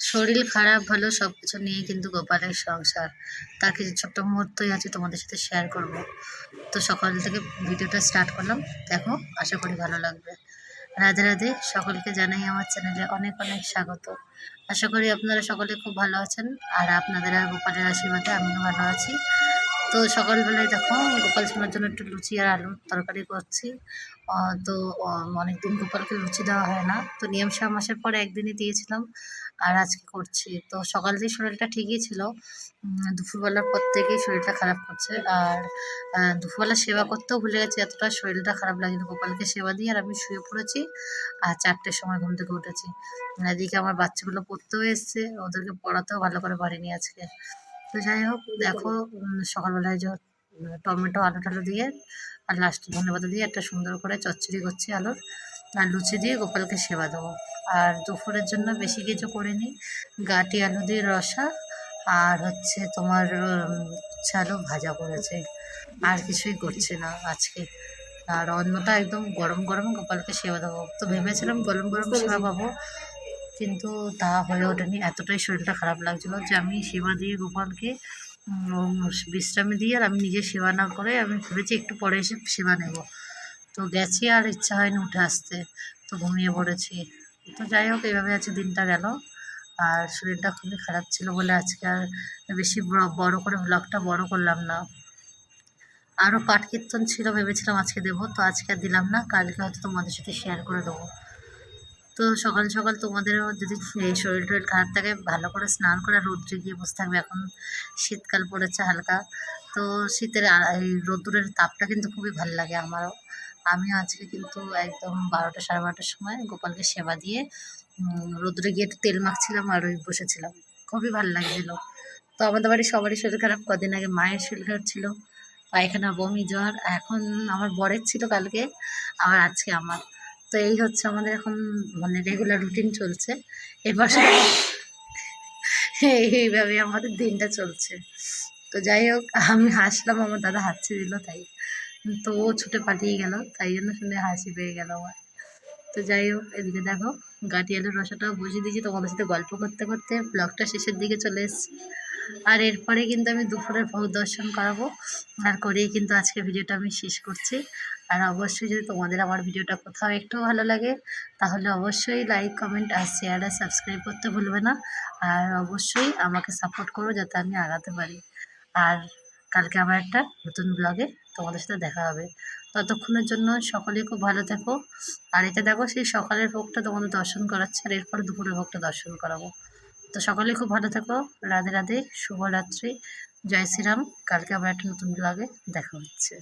শরীর খারাপ ভালো সব কিছু নিয়ে কিন্তু গোপালের সংসার। তার কিছু ছোট্ট মুহূর্তই আছে তোমাদের সাথে শেয়ার করব। তো সকাল থেকে ভিডিওটা স্টার্ট করলাম। দেখো, আশা করি ভালো লাগবে। রাধে রাধে, সকলকে জানাই আমার চ্যানেলে অনেক অনেক স্বাগত। আশা করি আপনারা সকলে খুব ভালো আছেন। আর আপনাদের গোপালের আশীর্বাদে আমিও ভালো আছি। তো সকালবেলায় দেখো, গোপাল সোনার জন্য একটু লুচি আর আলুর তরকারি করছি। তো অনেকদিন গোপালকে লুচি দেওয়া হয় না। তো নিয়ম শাহ মাসের পরে একদিনই দিয়েছিলাম আর আজকে করছি। তো সকাল থেকে শরীরটা ঠিকই ছিল। দুপুরবেলার পর থেকেই শরীরটা খারাপ করছে। আর দুপুরবেলা সেবা করতেও ভুলে গেছি, এতটা শরীরটা খারাপ লাগছিল গোপালকে সেবা দিয়ে আর আমি শুয়ে পড়েছি আর চারটের সময় ঘুম থেকে উঠেছি। এদিকে আমার বাচ্চাগুলো পড়তেও এসছে, ওদেরকে পড়াতেও ভালো করে পারিনি আজকে। তো যাই হোক, দেখো সকালবেলায় যে টমেটো আলু টালু দিয়ে আর লাস্টে ধনেপাতা দিয়ে একটা সুন্দর করে চচ্চড়ি করছি আলুর। আর লুচি দিয়ে গোপালকে সেবা দেবো। আর দুপুরের জন্য বেশি কিছু করিনি। গাটি আলু দিয়ে রসা আর হচ্ছে তোমার আলু ভাজা করেছে। আর কিছুই করছে না আজকে। আর অন্নটা একদম গরম গরম গোপালকে সেবা দেবো। তো ভেবেছিলাম গরম গরম সেবা পাবো। কিন্তু তা হয়ে ওঠেনি এতটাই শরীরটা খারাপ লাগছিল যে আমি সেবা দিয়ে গোপালকে বিশ্রামে দিয়ে আর আমি নিজে সেবা না করে আমি ভেবেছি একটু পরে এসে সেবা নেব। তো গেছি আর ইচ্ছা হয়নি উঠে আসতে, তো ঘুমিয়ে পড়েছি। তো যাই হোক এইভাবে আজকে দিনটা গেল। আর শরীরটা খুবই খারাপ ছিল বলে আজকে আর বেশি বড়- বড় করে ব্লগটা বড় করলাম না। আরও পাঠ কীর্তন ছিল, ভেবেছিলাম আজকে দেবো, তো আজকে আর দিলাম না। কালকে হয়তো তোমাদের সাথে শেয়ার করে দেবো। তো সকাল সকাল তোমাদেরও যদি শরীর টরীর খারাপ থাকে, ভালো করে স্নান করে রোদ্রে গিয়ে বসে থাকবে। এখন শীতকাল পড়েছে হালকা। তো শীতের এই রোদ্দুরের তাপটা কিন্তু খুবই ভালো লাগে আমারও। আমিও আজকে কিন্তু একদম বারোটা সাড়ে বারোটার সময় গোপালকে সেবা দিয়ে রোদ্রে গিয়ে একটু তেল মাখছিলাম আর ওই বসেছিলাম। খুবই ভালো লাগছিল। তো আমাদের বাড়ির সবারই শরীর খারাপ। কদিন আগে মায়ের শরীর খারাপ ছিল। পায়খানা, বমি, জ্বর। এখন আমার বরের ছিল কালকে, আবার আজকে আমার। তো এই হচ্ছে আমাদের এখন মানে রেগুলার রুটিন চলছে। এবার এইভাবে আমাদের দিনটা চলছে। তো যাই হোক, আমি হাসলাম, আমার দাদা হাসি দিল, তাই তো ও ছুটে পালিয়ে গেল, তাই জন্য শুনে হাসি পেয়ে গেল আমার। তো যাই হোক, এদিকে দেখো গাটি আলুর রসাটাও বসিয়ে দিয়েছি, তোমাদের সাথে গল্প করতে করতে ব্লগটা শেষের দিকে চলে এসেছি। আর এরপরে কিন্তু আমি দুপুরের ভোগ দর্শন করাবো। আর করেই কিন্তু আজকে ভিডিওটা আমি শেষ করছি। আর অবশ্যই যদি তোমাদের আমার ভিডিওটা কোথাও একটু ভালো লাগে, তাহলে অবশ্যই লাইক কমেন্ট আর শেয়ার আর সাবস্ক্রাইব করতে ভুলবে না। আর অবশ্যই আমাকে সাপোর্ট করো যাতে আমি আগাতে পারি। আর কালকে আমার একটা নতুন ব্লগে তোমাদের সাথে দেখা হবে। ততক্ষণের জন্য সকলেই খুব ভালো থেকো। আর এটা দেখো সেই সকালের ভোগটা তোমাদের দর্শন করাচ্ছে, আর এরপরে দুপুরের ভোগটা দর্শন করাবো। তো সকলে খুব ভালো থাকো। রাধে রাধে, শুভরাত্রি। জয় শ্রীরাম। কালকে আবার একটা নতুন ব্লগে দেখা হচ্ছে।